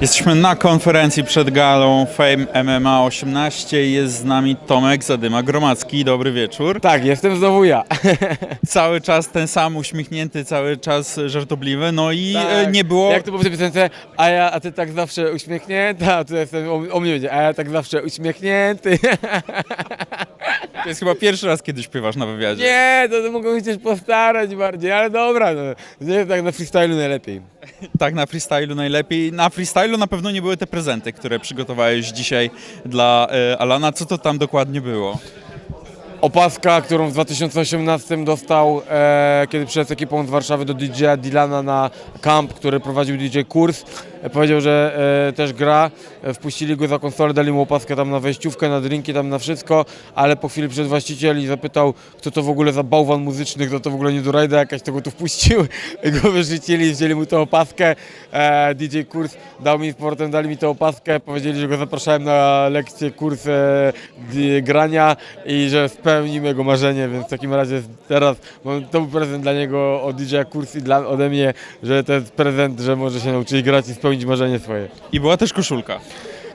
Jesteśmy na konferencji przed galą Fame MMA 18. Jest z nami Tomek Zadyma Gromacki. Dobry wieczór. Tak, jestem znowu ja. Cały czas ten sam uśmiechnięty, cały czas żartobliwy. No i Tak. e, nie było. Jak to było w tej piosence? A ja, a ty tak zawsze uśmiechnięta, a tu jestem, o, o mnie będzie, a ja tak zawsze uśmiechnięty. To jest chyba pierwszy raz, kiedy śpiewasz na wywiadzie. Nie, to, to mogą się też postarać bardziej, ale dobra, no. Nie, tak na freestylu najlepiej. Tak, na freestylu najlepiej. Na freestylu na pewno nie były te prezenty, które przygotowałeś dzisiaj dla e, Alana. Co to tam dokładnie było? Opaska, którą w 2018 dostał, e, kiedy przyszedł z ekipą z Warszawy do DJ-a Dilana na camp, który prowadził DJ Kurs. Powiedział, że e, też gra. Wpuścili go za konsolę, dali mu opaskę tam na wejściówkę, na drinki, tam na wszystko, ale po chwili przyszedł właściciel i zapytał, kto to w ogóle za bałwan muzyczny, kto to w ogóle nie do rajda jakaś, tego tu wpuścił. Go wyrzucili, wzięli mu tę opaskę. E, DJ Kurs dał mi z powrotem, dali mi tę opaskę, powiedzieli, że go zapraszałem na lekcję, kurs e, grania i że spełnimy jego marzenie, więc w takim razie teraz mam, to prezent dla niego od DJ Kurs i dla, ode mnie, że to jest prezent, że może się nauczyć grać i spełnić marzenie swoje. I była też koszulka.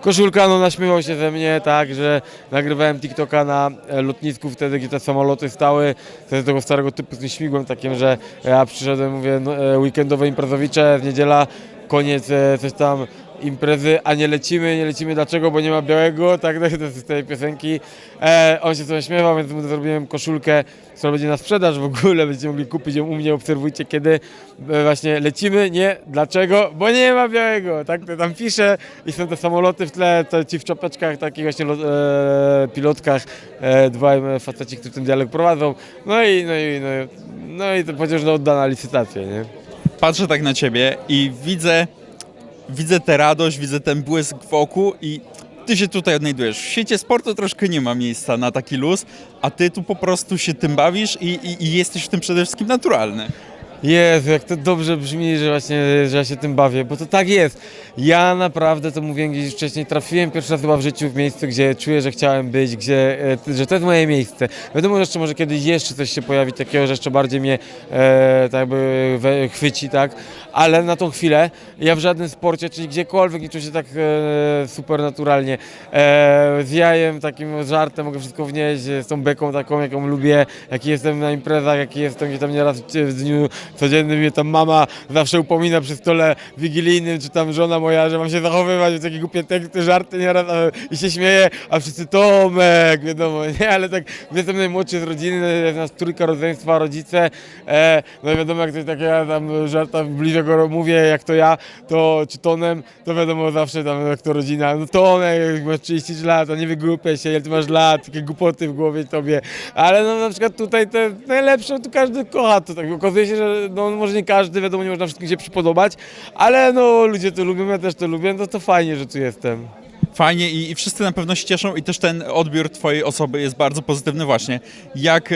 Koszulka, no naśmiewał się ze mnie, tak, że nagrywałem TikToka na e, lotnisku wtedy, gdzie te samoloty stały, z tego starego typu z tym śmigłem takim, że ja przyszedłem, mówię, no, e, weekendowe imprezowicze, w niedziela, koniec e, coś tam imprezy, a nie lecimy, nie lecimy. Dlaczego, bo nie ma białego, tak, to z tej piosenki. E, on się sobie śmiewał, więc mu zrobiłem koszulkę, która będzie na sprzedaż w ogóle, będziecie mogli kupić ją u mnie, obserwujcie kiedy e, właśnie lecimy, nie, dlaczego, bo nie ma białego, tak, to tam pisze i są te samoloty w tle, te ci w czapeczkach, takich właśnie e, pilotkach, e, dwaj e, faceci, którzy ten dialog prowadzą, no i, no i, no, i- no i to powiedział, że oddana licytację, nie. Patrzę tak na ciebie i widzę, widzę tę radość, widzę ten błysk wokół i ty się tutaj odnajdujesz. W świecie sportu troszkę nie ma miejsca na taki luz, a ty tu po prostu się tym bawisz i, i, i jesteś w tym przede wszystkim naturalny. Jezu, jak to dobrze brzmi, że właśnie, że ja się tym bawię, bo to tak jest. Ja naprawdę, to mówiłem gdzieś wcześniej, trafiłem pierwszy raz chyba w życiu w miejsce, gdzie czuję, że chciałem być, gdzie, e, że to jest moje miejsce. Wiadomo, że jeszcze może kiedyś jeszcze coś się pojawi takiego, że jeszcze bardziej mnie e, tak jakby we, chwyci, tak? Ale na tą chwilę ja w żadnym sporcie, czyli gdziekolwiek nie czuję się tak e, super naturalnie. E, z jajem, takim żartem mogę wszystko wnieść, z tą beką taką, jaką lubię, jaki jestem na imprezach, jaki jestem, gdzie tam nieraz w dniu codziennym mnie tam mama zawsze upomina przy stole wigilijnym, czy tam żona moja, że mam się zachowywać, takie głupie teksty, żarty nieraz i się śmieje, a wszyscy Tomek, wiadomo, nie, ale tak jestem najmłodszy z rodziny, jest nas trójka rodzeństwa, rodzice, e, no wiadomo jak coś takiego tam żarta bliżej go mówię, jak to ja, to czy tonem, to wiadomo zawsze tam jak to rodzina, no Tomek, masz 33 lat, a nie wygłupiaj się, ile ty masz lat, takie głupoty w głowie tobie, ale no na przykład tutaj te najlepsze, to każdy kocha to, tak okazuje się, że no może nie każdy, wiadomo, nie można wszystkim się przypodobać, ale no ludzie to lubią, ja też to lubię, no to fajnie, że tu jestem. Fajnie i, i wszyscy na pewno się cieszą i też ten odbiór twojej osoby jest bardzo pozytywny właśnie. Jak e,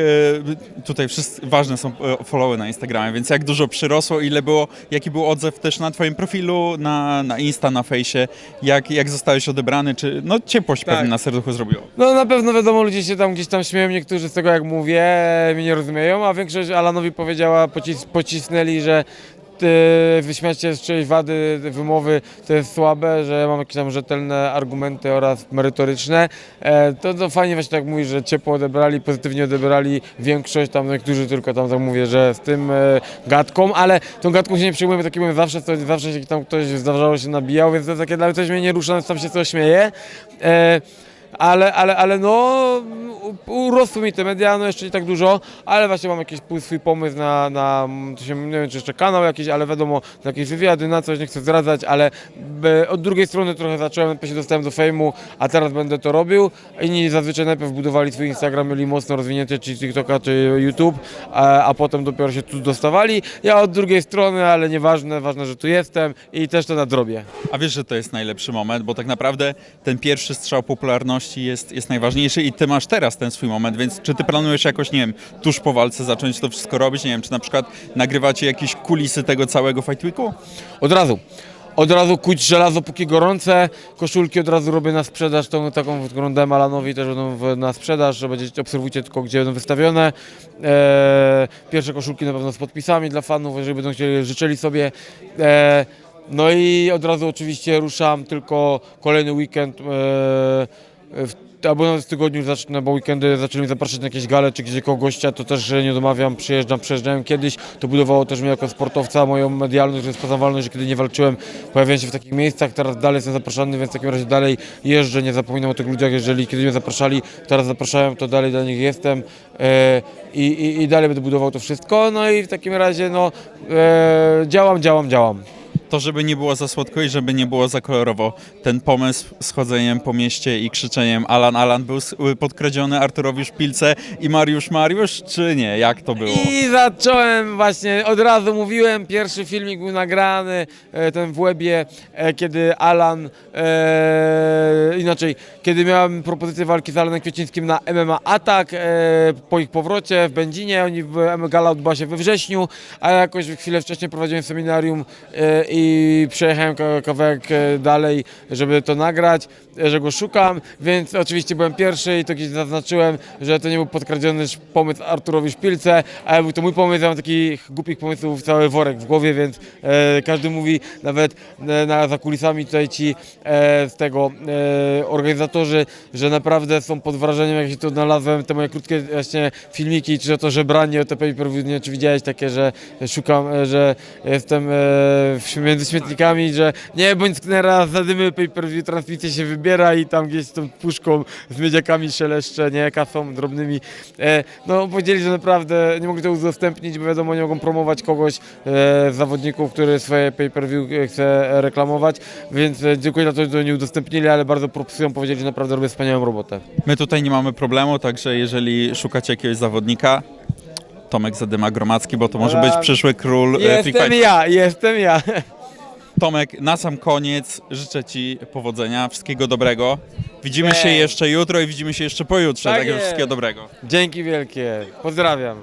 tutaj wszyscy, ważne są e, followy na Instagramie, więc jak dużo przyrosło, ile było, jaki był odzew też na twoim profilu, na, na Insta, na fejsie, jak, jak zostałeś odebrany, czy no ciepłość Tak. pewnie na serduchu zrobiło. No na pewno wiadomo, ludzie się tam gdzieś tam śmieją, niektórzy z tego jak mówię, mnie nie rozumieją, a większość Alanowi powiedziała, pocis pocisnęli, że wyśmiać się z czyjejś wady, wymowy to jest słabe, że mam jakieś tam rzetelne argumenty oraz merytoryczne. E, to, to fajnie właśnie tak mówisz, że ciepło odebrali, pozytywnie odebrali większość, tam niektórzy tylko tam tak mówię, że z tym e, gadką, ale tą gadką się nie przyjmujemy, taki byłem zawsze, zawsze się tam ktoś zdarzało się nabijał, więc to jest takie mnie coś mnie nie rusza, sam się tego śmieję. E, ale, ale, ale no, urosły mi te media, no jeszcze nie tak dużo, ale właśnie mam jakiś swój pomysł na, na to się, nie wiem czy jeszcze kanał jakiś, ale wiadomo, na jakieś wywiady, na coś, nie chcę zdradzać, ale e, od drugiej strony trochę zacząłem, się dostałem do fejmu, a teraz będę to robił. Inni zazwyczaj najpierw budowali swój Instagram, mieli mocno rozwinięty, czy TikToka, czy YouTube, a, a potem dopiero się tu dostawali. Ja od drugiej strony, ale nieważne, ważne, że tu jestem i też to nadrobię. A wiesz, że to jest najlepszy moment, bo tak naprawdę ten pierwszy strzał popularności jest, jest najważniejszy i ty masz teraz ten swój moment, więc czy ty planujesz jakoś, nie wiem, tuż po walce zacząć to wszystko robić? Nie wiem, czy na przykład nagrywacie jakieś kulisy tego całego Fight Weeku? Od razu. Od razu kuć żelazo póki gorące, koszulki od razu robię na sprzedaż, tą taką, dałem Alanowi też będą w- na sprzedaż, że będziecie, obserwujcie tylko gdzie będą wystawione. Eee, pierwsze koszulki na pewno z podpisami dla fanów, jeżeli będą chcieli, życzyli sobie. Eee, No i od razu oczywiście ruszam, tylko kolejny weekend, e, w, albo w tygodniu zacznę, bo weekendy zaczęli zapraszać na jakieś gale czy gdzieś jako gościa, to też nie odmawiam, przyjeżdżam, przejeżdżałem kiedyś, to budowało też mnie jako sportowca, moją medialność, rozpoznawalność, kiedy nie walczyłem, pojawiałem się w takich miejscach, teraz dalej jestem zapraszany, więc w takim razie dalej jeżdżę, nie zapominam o tych ludziach, jeżeli kiedy mnie zapraszali, teraz zapraszają, to dalej dla nich jestem e, i, i dalej będę budował to wszystko, no i w takim razie no e, działam, działam, działam. To, żeby nie było za słodko i żeby nie było za kolorowo. Ten pomysł z chodzeniem po mieście i krzyczeniem Alan, Alan był podkradziony Arturowi Szpilce i Mariusz Mariusz, czy nie? Jak to było? I zacząłem właśnie, od razu mówiłem, pierwszy filmik był nagrany, e, ten w łebie, e, kiedy Alan, e, inaczej, kiedy miałem propozycję walki z Alanem Kwiecińskim na MMA Atak, e, po ich powrocie w Będzinie, oni w gala odbyła się we wrześniu, a ja jakoś chwilę wcześniej prowadziłem seminarium e, i przejechałem ka- kawałek e, dalej, żeby to nagrać, e, że go szukam, więc oczywiście byłem pierwszy i to gdzieś zaznaczyłem, że to nie był podkradziony pomysł Arturowi Szpilce, ale był to mój pomysł, ja mam takich głupich pomysłów cały worek w głowie, więc e, każdy mówi, nawet e, na, za kulisami tutaj ci e, z tego e, organizatorzy, że naprawdę są pod wrażeniem, jak się tu znalazłem, te moje krótkie właśnie filmiki, czy to żebranie, o te pay per nie czy widziałeś takie, że szukam, e, że jestem e, w- między śmietnikami, że nie bądź sknera, zadymy pay per view, transmisję się wybiera i tam gdzieś tą puszką z miedziakami szeleszcze, nie, kasą drobnymi. E, no powiedzieli, że naprawdę nie mogli to udostępnić, bo wiadomo, nie mogą promować kogoś e, z zawodników, który swoje pay per view e, chce reklamować, więc e, dziękuję za to, że nie udostępnili, ale bardzo propsują, powiedzieli, że naprawdę robię wspaniałą robotę. My tutaj nie mamy problemu, także jeżeli szukacie jakiegoś zawodnika, Tomek Zadyma Gromacki, bo to może być Dobra. przyszły król e, Free Jestem Fight. ja, jestem ja. Tomek, na sam koniec życzę Ci powodzenia, wszystkiego dobrego. Widzimy się Dzięki. jeszcze jutro i widzimy się jeszcze pojutrze. Tak Także jest. wszystkiego dobrego. Dzięki wielkie, pozdrawiam.